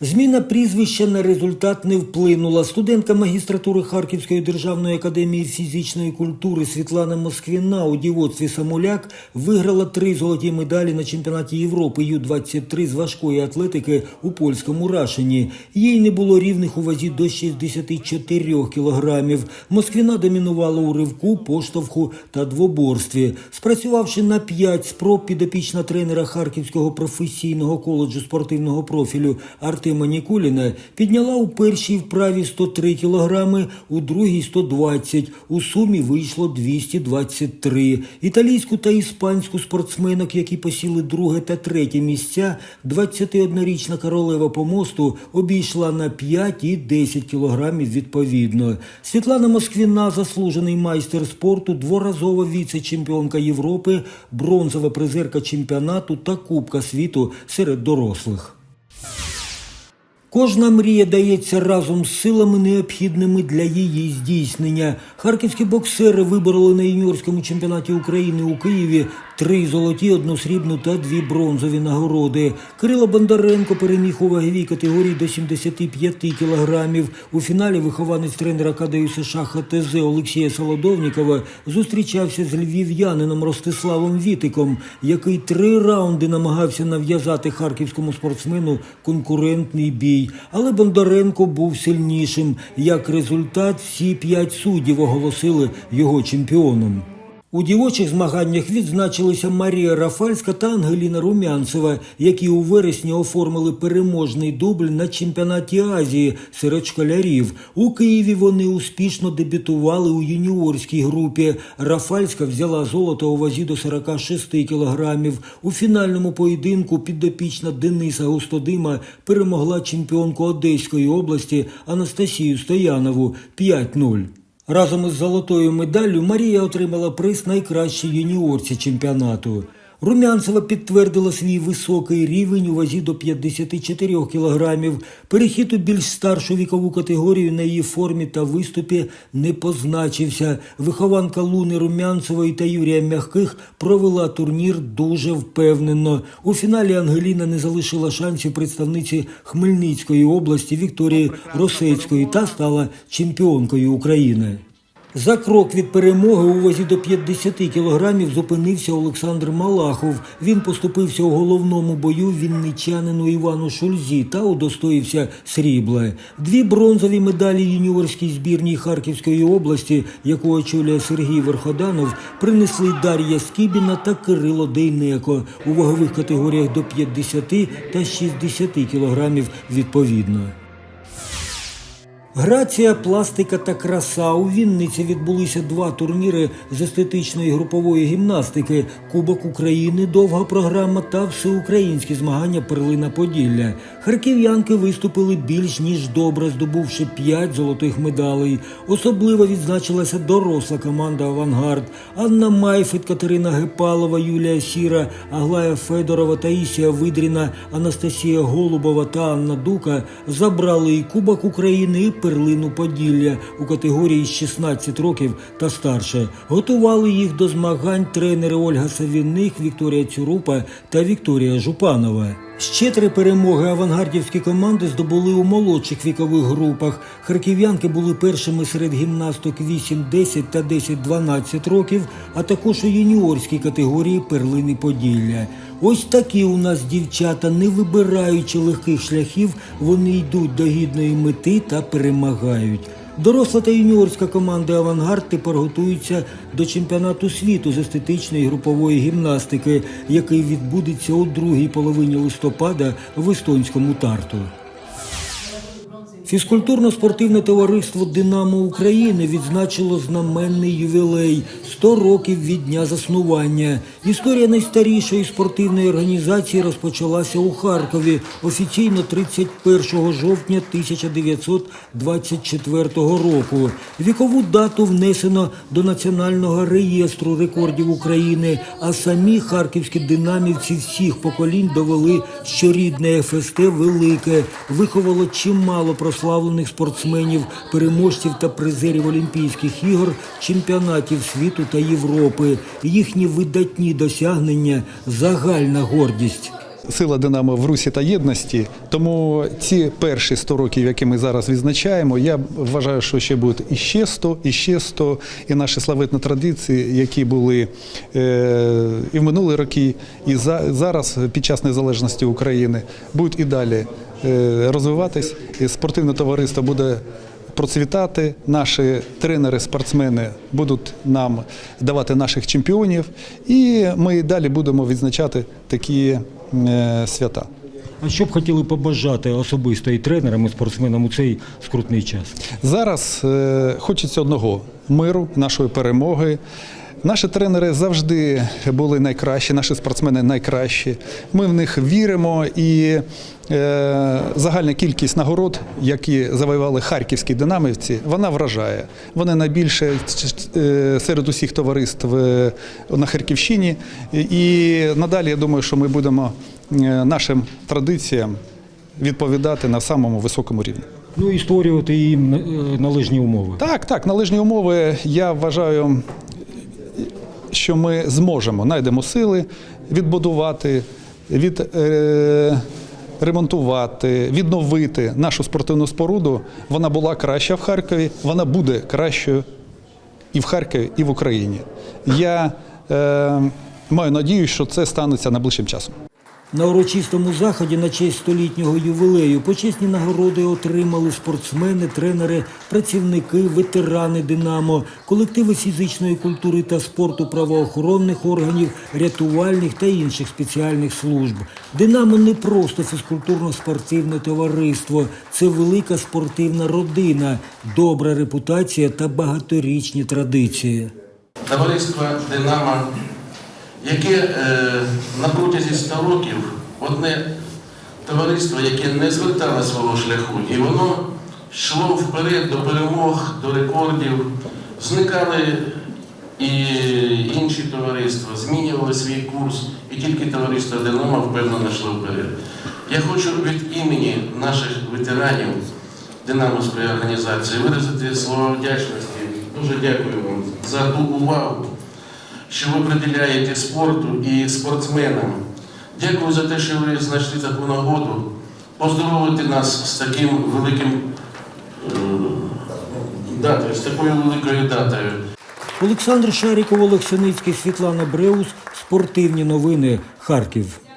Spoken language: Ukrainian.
Зміна прізвища на результат не вплинула. Студентка магістратури Харківської державної академії фізичної культури Світлана Москвіна у дівоцтві Самуляк виграла три золоті медалі на чемпіонаті Європи Ю-23 з важкої атлетики у польському Рашині. Їй не було рівних у вазі до 64 кілограмів. Москвіна домінувала у ривку, поштовху та двоборстві. Спрацювавши на п'ять спроб, підопічна тренера Харківського професійного коледжу спортивного профілю Артема Нікуліна підняла у першій вправі 103 кілограми, у другій 120. У сумі вийшло 223. Італійську та іспанську спортсменок, які посіли друге та третє місця, 21-річна королева помосту обійшла на 5 і 10 кілограмів відповідно. Світлана Москвіна, заслужений майстер спорту, дворазова віце-чемпіонка Європи, бронзова призерка чемпіонату та Кубка світу серед дорослих. Кожна мрія дається разом з силами, необхідними для її здійснення. Харківські боксери вибороли на юніорському чемпіонаті України у Києві три золоті, одну срібну та дві бронзові нагороди. Кирило Бондаренко переміг у ваговій категорії до 75 кілограмів. У фіналі вихованець тренера КДЮ США ХТЗ Олексія Солодовнікова зустрічався з львів'янином Ростиславом Вітиком, який три раунди намагався нав'язати харківському спортсмену конкурентний бій. Але Бондаренко був сильнішим. Як результат, всі п'ять суддів оголосили його чемпіоном. У дівочих змаганнях відзначилися Марія Рафальська та Ангеліна Румянцева, які у вересні оформили переможний дубль на чемпіонаті Азії серед школярів. У Києві вони успішно дебютували у юніорській групі. Рафальська взяла золото у вазі до 46 кілограмів. У фінальному поєдинку підопічна Дениса Густодима перемогла чемпіонку Одеської області Анастасію Стоянову 5-0. Разом із золотою медаллю Марія отримала приз найкращій юніорці чемпіонату. Румянцева підтвердила свій високий рівень у вазі до 54 кілограмів. Перехід у більш старшу вікову категорію на її формі та виступі не позначився. Вихованка Луни Румянцевої та Юрія Мягких провела турнір дуже впевнено. У фіналі Ангеліна не залишила шансів представниці Хмельницької області Вікторії Росецької та стала чемпіонкою України. За крок від перемоги у вазі до 50 кілограмів зупинився Олександр Малахов. Він поступився у головному бою вінничанину Івану Шульзі та удостоївся срібла. Дві бронзові медалі юніорській збірній Харківської області, яку очолює Сергій Верходанов, принесли Дар'я Скібіна та Кирило Дейнеко у вагових категоріях до 50 та 60 кілограмів відповідно. Грація, пластика та краса у Вінниці відбулися два турніри з естетичної групової гімнастики: Кубок України, довга програма та всеукраїнські змагання Перлина Поділля. Харків'янки виступили більш ніж добре, здобувши п'ять золотих медалей. Особливо відзначилася доросла команда Авангард. Анна Майфет, Катерина Гепалова, Юлія Сіра, Аглая Федорова, Таїсія Видріна, Анастасія Голубова та Анна Дука забрали і Кубок України і перлину Поділля у категорії з 16 років та старше. Готували їх до змагань тренери Ольга Савінник, Вікторія Цюрупа та Вікторія Жупанова. Ще три перемоги авангардівські команди здобули у молодших вікових групах. Харків'янки були першими серед гімнасток 8-10 та 10-12 років, а також у юніорській категорії перлини Поділля. Ось такі у нас дівчата, не вибираючи легких шляхів, вони йдуть до гідної мети та перемагають. Доросла та юніорська команди Авангард тепер готуються до чемпіонату світу з естетичної групової гімнастики, який відбудеться у другій половині листопада в естонському тарту. Фізкультурно-спортивне товариство Динамо України відзначило знаменний ювілей 100 років від дня заснування. Історія найстарішої спортивної організації розпочалася у Харкові офіційно 31 жовтня 1924 року. Вікову дату внесено до Національного реєстру рекордів України, а самі харківські динамівці всіх поколінь довели, що рідне ФСТ велике, виховало чимало прославлених спортсменів, переможців та призерів Олімпійських ігор, чемпіонатів світу та Європи. Їхні видатні досягнення загальна гордість. сила Динамо в русі та єдності. Тому ці перші 100 років, які ми зараз відзначаємо, я вважаю, що ще будуть і ще 100, і ще 100, і наші славетні традиції, які були е, і в минулі роки, і за, зараз під час незалежності України, будуть і далі розвиватись. І спортивне товариство буде процвітати. Наші тренери, спортсмени будуть нам давати наших чемпіонів, і ми і далі будемо відзначати такі е, свята. А що б хотіли побажати особисто і тренерам, і спортсменам у цей скрутний час? Зараз е, хочеться одного миру, нашої перемоги. Наші тренери завжди були найкращі, наші спортсмени найкращі. Ми в них віримо і е, загальна кількість нагород, які завоювали харківські динамівці, вона вражає. Вони найбільше е, серед усіх товариств е, на Харківщині. І надалі я думаю, що ми будемо е, нашим традиціям відповідати на самому високому рівні. Ну і створювати їм належні умови. Так, так, належні умови. Я вважаю, що ми зможемо, знайдемо сили відбудувати, від, е, відновити нашу спортивну споруду. Вона була краща в Харкові, вона буде кращою і в Харкові, і в Україні. Я е, маю надію, що це станеться найближчим часом. На урочистому заході на честь столітнього ювілею почесні нагороди отримали спортсмени, тренери, працівники, ветерани Динамо, колективи фізичної культури та спорту правоохоронних органів, рятувальних та інших спеціальних служб. Динамо не просто фізкультурно-спортивне товариство, це велика спортивна родина, добра репутація та багаторічні традиції. Товариство Динамо, яке е, на протязі 100 років одне товариство, яке не звертало свого шляху, і воно йшло вперед до перемог, до рекордів, зникали і інші товариства, змінювали свій курс, і тільки товариство Динамо впевнено йшло вперед. Я хочу від імені наших ветеранів Динамовської організації виразити слова вдячності. Дуже дякую вам за ту увагу, що ви приділяєте спорту і спортсменам. Дякую за те, що ви знайшли таку нагоду поздоровити нас з таким великим е, датою, з такою великою датою. Олександр Шаріков, Олексіницький, Світлана Бреус. Спортивні новини. Харків.